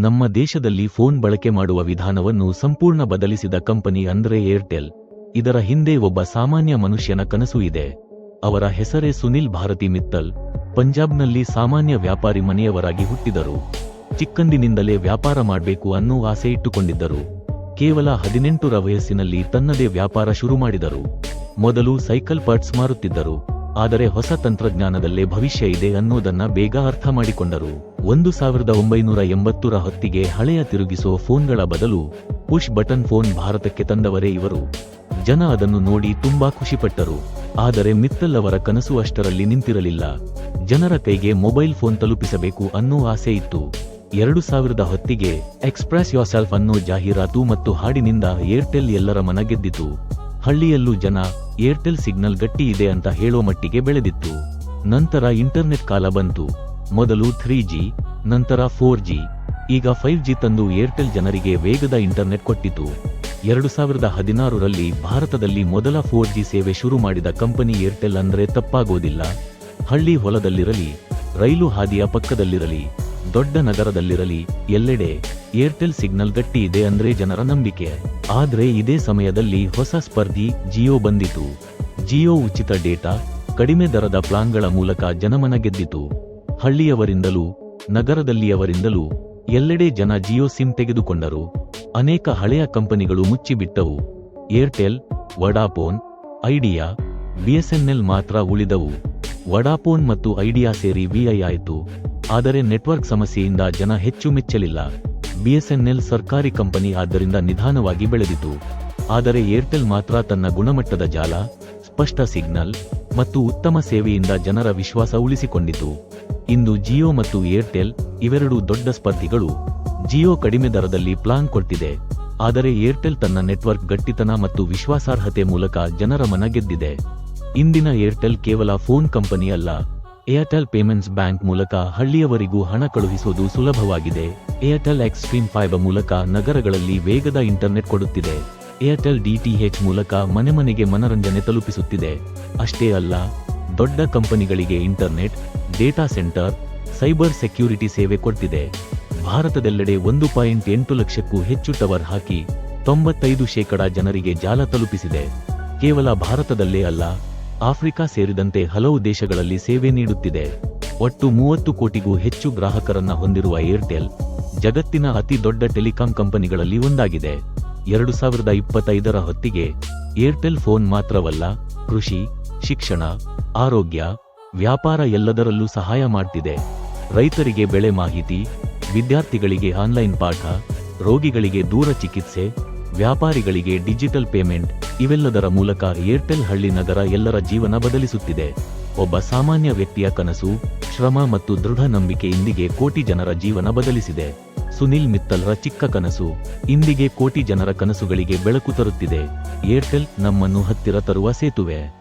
ನಮ್ಮ ದೇಶದಲ್ಲಿ ಫೋನ್ ಬಳಕೆ ಮಾಡುವ ವಿಧಾನವನ್ನು ಸಂಪೂರ್ಣ ಬದಲಿಸಿದ ಕಂಪನಿ ಅಂದ್ರೆ ಏರ್ಟೆಲ್. ಇದರ ಹಿಂದೆ ಒಬ್ಬ ಸಾಮಾನ್ಯ ಮನುಷ್ಯನ ಕನಸು ಇದೆ. ಅವರ ಹೆಸರೇ ಸುನಿಲ್ ಭಾರತಿ ಮಿತ್ತಲ್. ಪಂಜಾಬ್ನಲ್ಲಿ ಸಾಮಾನ್ಯ ವ್ಯಾಪಾರಿ ಮನೆಯವರಾಗಿ ಹುಟ್ಟಿದರು. ಚಿಕ್ಕಂದಿನಿಂದಲೇ ವ್ಯಾಪಾರ ಮಾಡಬೇಕು ಅನ್ನೋ ಆಸೆ ಇಟ್ಟುಕೊಂಡಿದ್ದರು. ಕೇವಲ ಹದಿನೆಂಟರ ವಯಸ್ಸಿನಲ್ಲಿ ತನ್ನದೇ ವ್ಯಾಪಾರ ಶುರು ಮಾಡಿದರು. ಮೊದಲು ಸೈಕಲ್ ಪಾರ್ಟ್ಸ್ ಮಾರುತ್ತಿದ್ದರು. ಆದರೆ ಹೊಸ ತಂತ್ರಜ್ಞಾನದಲ್ಲೇ ಭವಿಷ್ಯ ಇದೆ ಅನ್ನೋದನ್ನ ಬೇಗ ಅರ್ಥ ಮಾಡಿಕೊಂಡರು. ಒಂದು ಸಾವಿರದ ಒಂಬೈನೂರ ಎಂಬತ್ತರ ಹೊತ್ತಿಗೆ ಹಳೆಯ ತಿರುಗಿಸೋ ಫೋನ್ಗಳ ಬದಲು ಪುಷ್ ಬಟನ್ ಫೋನ್ ಭಾರತಕ್ಕೆ ತಂದವರೇ ಇವರು. ಜನ ಅದನ್ನು ನೋಡಿ ತುಂಬಾ ಖುಷಿಪಟ್ಟರು. ಆದರೆ ಮಿತ್ತಲ್ ಅವರ ಕನಸು ಅಷ್ಟರಲ್ಲಿ ನಿಂತಿರಲಿಲ್ಲ. ಜನರ ಕೈಗೆ ಮೊಬೈಲ್ ಫೋನ್ ತಲುಪಿಸಬೇಕು ಅನ್ನೋ ಆಸೆ ಇತ್ತು. ಎರಡು ಸಾವಿರದ ಹೊತ್ತಿಗೆ ಎಕ್ಸ್ಪ್ರೆಸ್ ಯೋಸೆಲ್ಫ್ ಅನ್ನೋ ಜಾಹೀರಾತು ಮತ್ತು ಹಾಡಿನಿಂದ ಏರ್ಟೆಲ್ ಎಲ್ಲರ ಮನ ಗೆದ್ದಿತು. ಹಳ್ಳಿಯಲ್ಲೂ ಜನ ಏರ್ಟೆಲ್ ಸಿಗ್ನಲ್ ಗಟ್ಟಿ ಇದೆ ಅಂತ ಹೇಳೋ ಮಟ್ಟಿಗೆ ಬೆಳೆದಿತ್ತು. ನಂತರ ಇಂಟರ್ನೆಟ್ ಕಾಲ ಬಂತು. ಮೊದಲು ತ್ರೀ ಜಿ ನಂತರ ಫೋರ್ ಜಿ ಈಗ ಫೈವ್ ಜಿ ತಂದು ಏರ್ಟೆಲ್ ಜನರಿಗೆ ವೇಗದ ಇಂಟರ್ನೆಟ್ ಕೊಟ್ಟಿತು. ಎರಡು ಸಾವಿರದ ಹದಿನಾರರಲ್ಲಿ ಭಾರತದಲ್ಲಿ ಮೊದಲ ಫೋರ್ ಜಿ ಸೇವೆ ಶುರು ಮಾಡಿದ ಕಂಪನಿ ಏರ್ಟೆಲ್ ಅಂದ್ರೆ ತಪ್ಪಾಗೋದಿಲ್ಲ. ಹಳ್ಳಿ ಹೊಲದಲ್ಲಿರಲಿ, ರೈಲು ಹಾದಿಯ ಪಕ್ಕದಲ್ಲಿರಲಿ, ದೊಡ್ಡ ನಗರದಲ್ಲಿರಲಿ, ಎಲ್ಲೆಡೆ ಏರ್ಟೆಲ್ ಸಿಗ್ನಲ್ ಗಟ್ಟಿ ಇದೆ ಅಂದ್ರೆ ಜನರ ನಂಬಿಕೆ. ಆದ್ರೆ ಇದೇ ಸಮಯದಲ್ಲಿ ಹೊಸ ಸ್ಪರ್ಧಿ ಜಿಯೋ ಬಂದಿತು. ಜಿಯೋ ಉಚಿತ ಡೇಟಾ, ಕಡಿಮೆ ದರದ ಪ್ಲಾನ್ಗಳ ಮೂಲಕ ಜನಮನ ಗೆದ್ದಿತು. ಹಳ್ಳಿಯವರಿಂದಲೂ, ನಗರದಲ್ಲಿಯವರಿಂದಲೂ ಎಲ್ಲೆಡೆ ಜನ ಜಿಯೋ ಸಿಮ್ ತೆಗೆದುಕೊಂಡರು. ಅನೇಕ ಹಳೆಯ ಕಂಪನಿಗಳು ಮುಚ್ಚಿಬಿಟ್ಟವು. ಏರ್ಟೆಲ್, ವಡಾಫೋನ್, ಐಡಿಯಾ, ಬಿಎಸ್ಎನ್ಎಲ್ ಮಾತ್ರ ಉಳಿದವು. ವಡಾಫೋನ್ ಮತ್ತು ಐಡಿಯಾ ಸೇರಿ ವಿಐ ಆಯಿತು. ಆದರೆ ನೆಟ್ವರ್ಕ್ ಸಮಸ್ಯೆಯಿಂದ ಜನ ಹೆಚ್ಚು ಮೆಚ್ಚಲಿಲ್ಲ. ಬಿಎಸ್ಎನ್ಎಲ್ ಸರ್ಕಾರಿ ಕಂಪನಿ ಆದ್ದರಿಂದ ನಿಧಾನವಾಗಿ ಬೆಳೆದಿತು. ಆದರೆ ಏರ್ಟೆಲ್ ಮಾತ್ರ ತನ್ನ ಗುಣಮಟ್ಟದ ಜಾಲ, ಸ್ಪಷ್ಟ ಸಿಗ್ನಲ್ ಮತ್ತು ಉತ್ತಮ ಸೇವೆಯಿಂದ ಜನರ ವಿಶ್ವಾಸ ಉಳಿಸಿಕೊಂಡಿತು. ಇಂದು ಜಿಯೋ ಮತ್ತು ಏರ್ಟೆಲ್ ಇವೆರಡೂ ದೊಡ್ಡ ಸ್ಪರ್ಧಿಗಳು. ಜಿಯೋ ಕಡಿಮೆ ದರದಲ್ಲಿ ಪ್ಲಾನ್ ಕೊಟ್ಟಿದೆ ಆದರೆ ಏರ್ಟೆಲ್ ತನ್ನ ನೆಟ್ವರ್ಕ್ ಗಟ್ಟಿತನ ಮತ್ತು ವಿಶ್ವಾಸಾರ್ಹತೆ ಮೂಲಕ ಜನರ ಮನ ಗೆದ್ದಿದೆ. ಇಂದಿನ ಏರ್ಟೆಲ್ ಕೇವಲ ಫೋನ್ ಕಂಪನಿ ಅಲ್ಲ ಏರ್ಟೆಲ್ ಪೇಮೆಂಟ್ಸ್ ಬ್ಯಾಂಕ್ ಮೂಲಕ ಹಳ್ಳಿಯವರಿಗೂ ಹಣ ಕಳುಹಿಸುವುದು ಸುಲಭವಾಗಿದೆ. ಏರ್ಟೆಲ್ ಎಕ್ಸ್ಟ್ರೀಮ್ ಫೈಬರ್ ಮೂಲಕ ನಗರಗಳಲ್ಲಿ ವೇಗದ ಇಂಟರ್ನೆಟ್ ಕೊಡುತ್ತಿದೆ. ಏರ್ಟೆಲ್ ಡಿಟಿಎಚ್ ಮೂಲಕ ಮನೆ ಮನೆಗೆ ಮನರಂಜನೆ ತಲುಪಿಸುತ್ತಿದೆ. ಅಷ್ಟೇ ಅಲ್ಲ, ದೊಡ್ಡ ಕಂಪನಿಗಳಿಗೆ internet data centre cyber security ಸೇವೆ ಕೊಡ್ತಿದೆ. ಭಾರತದೆಲ್ಲೆಡೆ ಒಂದು ಪಾಯಿಂಟ್ ಎಂಟು ಲಕ್ಷಕ್ಕೂ ಹೆಚ್ಚು ಟವರ್ ಹಾಕಿ ತೊಂಬತ್ತೈದು ಶೇಕಡ ಜನರಿಗೆ ಜಾಲ ತಲುಪಿಸಿದೆ. ಕೇವಲ ಭಾರತದಲ್ಲೇ ಅಲ್ಲ ಆಫ್ರಿಕಾ ಸೇರಿದಂತೆ ಹಲವು ದೇಶಗಳಲ್ಲಿ ಸೇವೆ ನೀಡುತ್ತಿದೆ. ಒಟ್ಟು ಮೂವತ್ತು ಕೋಟಿಗೂ ಹೆಚ್ಚು ಗ್ರಾಹಕರನ್ನ ಹೊಂದಿರುವ ಏರ್ಟೆಲ್, ಜಗತ್ತಿನ ಅತಿ ದೊಡ್ಡ ಟೆಲಿಕಾಂ ಕಂಪನಿಗಳಲ್ಲಿ ಒಂದಾಗಿದೆ. ಎರಡು ಸಾವಿರದ ಇಪ್ಪತ್ತೈದರ ಹೊತ್ತಿಗೆ ಏರ್ಟೆಲ್ ಫೋನ್ ಮಾತ್ರವಲ್ಲ, ಕೃಷಿ, ಶಿಕ್ಷಣ, ಆರೋಗ್ಯ, ವ್ಯಾಪಾರ ಎಲ್ಲದರಲ್ಲೂ ಸಹಾಯ ಮಾಡ್ತಿದೆ. ರೈತರಿಗೆ ಬೆಳೆ ಮಾಹಿತಿ, ವಿದ್ಯಾರ್ಥಿಗಳಿಗೆ ಆನ್ಲೈನ್ ಪಾಠ, ರೋಗಿಗಳಿಗೆ ದೂರ ಚಿಕಿತ್ಸೆ, ವ್ಯಾಪಾರಿಗಳಿಗೆ ಡಿಜಿಟಲ್ ಪೇಮೆಂಟ್ ಇವೆಲ್ಲದರ ಮೂಲಕ ಏರ್ಟೆಲ್ ಹಳ್ಳಿ ನಗರ ಎಲ್ಲರ ಜೀವನ ಬದಲಿಸುತ್ತಿದೆ. ಒಬ್ಬ ಸಾಮಾನ್ಯ ವ್ಯಕ್ತಿಯ ಕನಸು, ಶ್ರಮ ಮತ್ತು ದೃಢ ನಂಬಿಕೆ ಇಂದಿಗೆ ಕೋಟಿ ಜನರ ಜೀವನ ಬದಲಿಸಿದೆ. ಸುನಿಲ್ ಮಿತ್ತಲ್ರ ಚಿಕ್ಕ ಕನಸು, ಇಂದಿಗೆ ಕೋಟಿ ಜನರ ಕನಸುಗಳಿಗೆ ಬೆಳಕು ತರುತ್ತಿದೆ. ಏರ್ಟೆಲ್ ನಮ್ಮನ್ನು ಹತ್ತಿರ ತರುವ ಸೇತುವೆ.